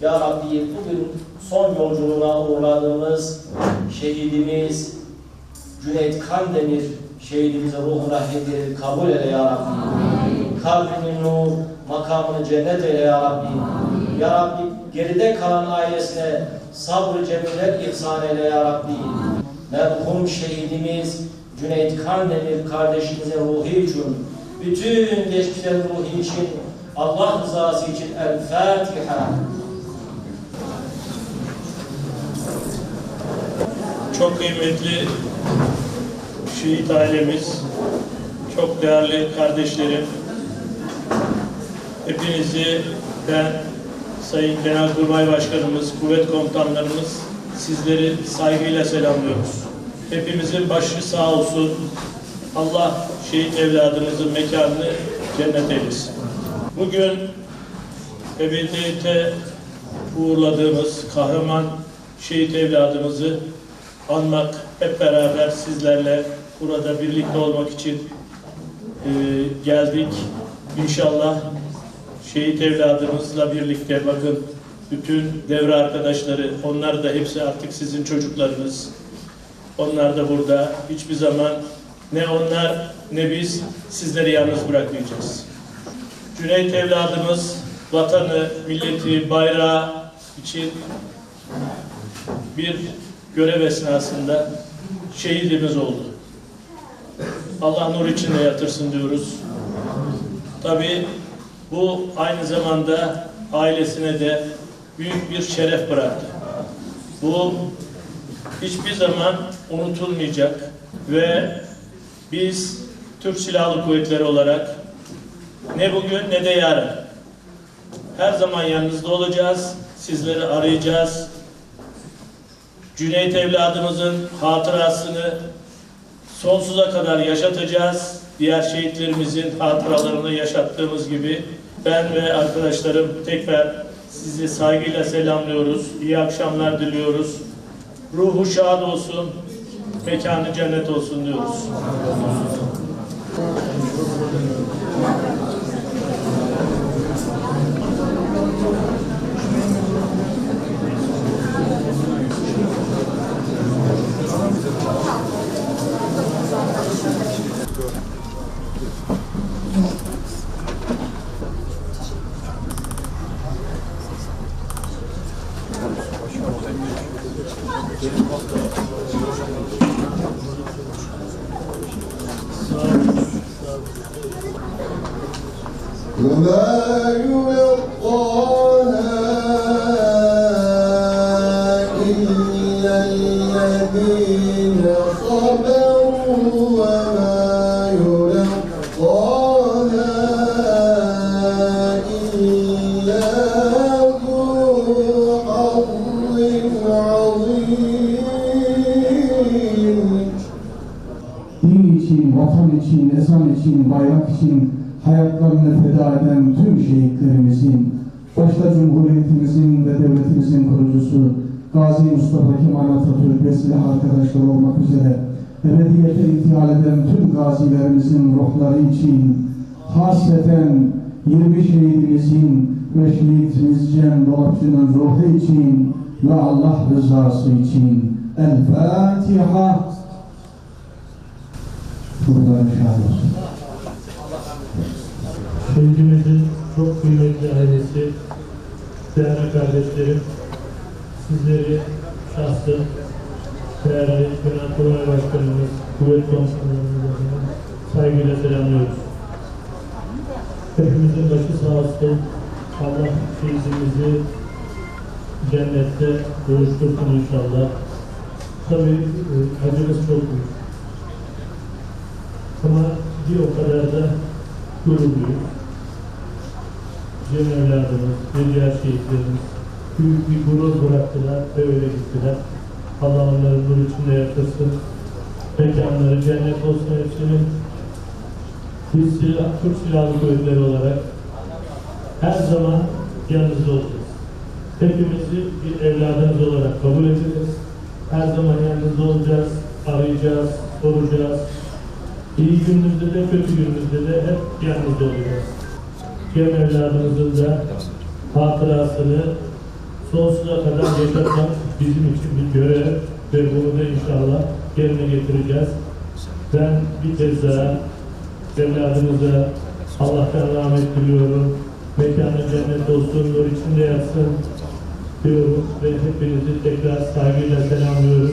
Ya Rabbi bugün son yolculuğuna uğradığımız şehidimiz Cüneyt Kandemir şehidimizin ruhuna hediye kabul eyle Ya Rabbi. Kalbini nur, makamını cennet eyle Ya Rabbi. Ya Rabbi geride kalan ailesine sabrı cemiler ihsan eyle Ya Rabbi. Merhum şehidimiz Cüneyt Kandemir kardeşimizin ruhu için, bütün geçmişlerin ruhu için, Allah rızası için El Fatiha. Çok kıymetli şehit ailemiz, çok değerli kardeşlerim, hepinizi ben Sayın Genelkurmay Başkanımız, kuvvet komutanlarımız sizleri saygıyla selamlıyoruz. Hepimizin başı sağ olsun. Allah şehit evladımızın mekanını cennet eylesin. Bugün ebediyete uğurladığımız kahraman şehit evladımızı anmak, hep beraber sizlerle burada birlikte olmak için e, geldik. İnşallah şehit evladımızla birlikte bakın bütün devre arkadaşları, onlar da hepsi artık sizin çocuklarınız. Onlar da burada. Hiçbir zaman ne onlar ne biz sizleri yalnız bırakmayacağız. Cüneyt evladımız vatanı, milleti, bayrağı için bir görev esnasında şehidimiz oldu. Allah nur içinde yatırsın diyoruz. Tabi bu aynı zamanda ailesine de büyük bir şeref bıraktı. Bu hiçbir zaman unutulmayacak ve biz Türk Silahlı Kuvvetleri olarak ne bugün ne de yarın her zaman yanınızda olacağız, sizleri arayacağız, Cüneyt evladımızın hatırasını sonsuza kadar yaşatacağız. Diğer şehitlerimizin hatıralarını yaşattığımız gibi ben ve arkadaşlarım tekrar sizi saygıyla selamlıyoruz. İyi akşamlar diliyoruz. Ruhu şad olsun, mekanı cennet olsun diyoruz. وما يلقاها için, ezan için, bayrak için hayatlarını feda eden tüm şehitlerimizin, başta Cumhuriyetimizin ve devletimizin kurucusu Gazi Mustafa Kemal Atatürk ve silah arkadaşları olmak üzere ebediyete intihal eden tüm gazilerimizin ruhları için, hasreten 20 şehidimizin ve şehitimiz Cem Dolapçı'nın ruhu için ve Allah rızası için El Fatiha Buradan şad olsun. Şehidimizin çok kıymetli ailesi, değerli kardeşlerim, sizleri şahsı, değerli Genelkurmay Başkanımız, Kuvvet Komutanlarımızla saygıyla selamlıyoruz. Hepimizin başı sağ olsun. Allah şehidimizi cennette buluştursun inşallah. Tabii e, acımız çok büyük. Ama bir o kadar da gururluyuz. Cem ve diğer şehitlerimiz büyük bir gurur bıraktılar ve öyle gittiler. Allah onları nur içinde yatırsın. Mekanları cennet olsun hepsinin. biz silah, Türk Silahlı Kuvvetleri olarak her zaman yanınızda olacağız. Hepimizi bir evladınız olarak kabul edeceğiz. Her zaman yanınızda olacağız, arayacağız, soracağız. İyi gününüzde de kötü gününüzde de hep yanınızda olacağız. Cem evladımızın da hatırasını sonsuza kadar yaşatmak bizim için bir görev ve bunu da inşallah yerine getireceğiz. Ben bir kez daha evladımıza Allah'tan rahmet diliyorum. Mekanı cennet olsun, nur içinde yatsın diyorum ve hepinizi tekrar saygıyla selamlıyoruz.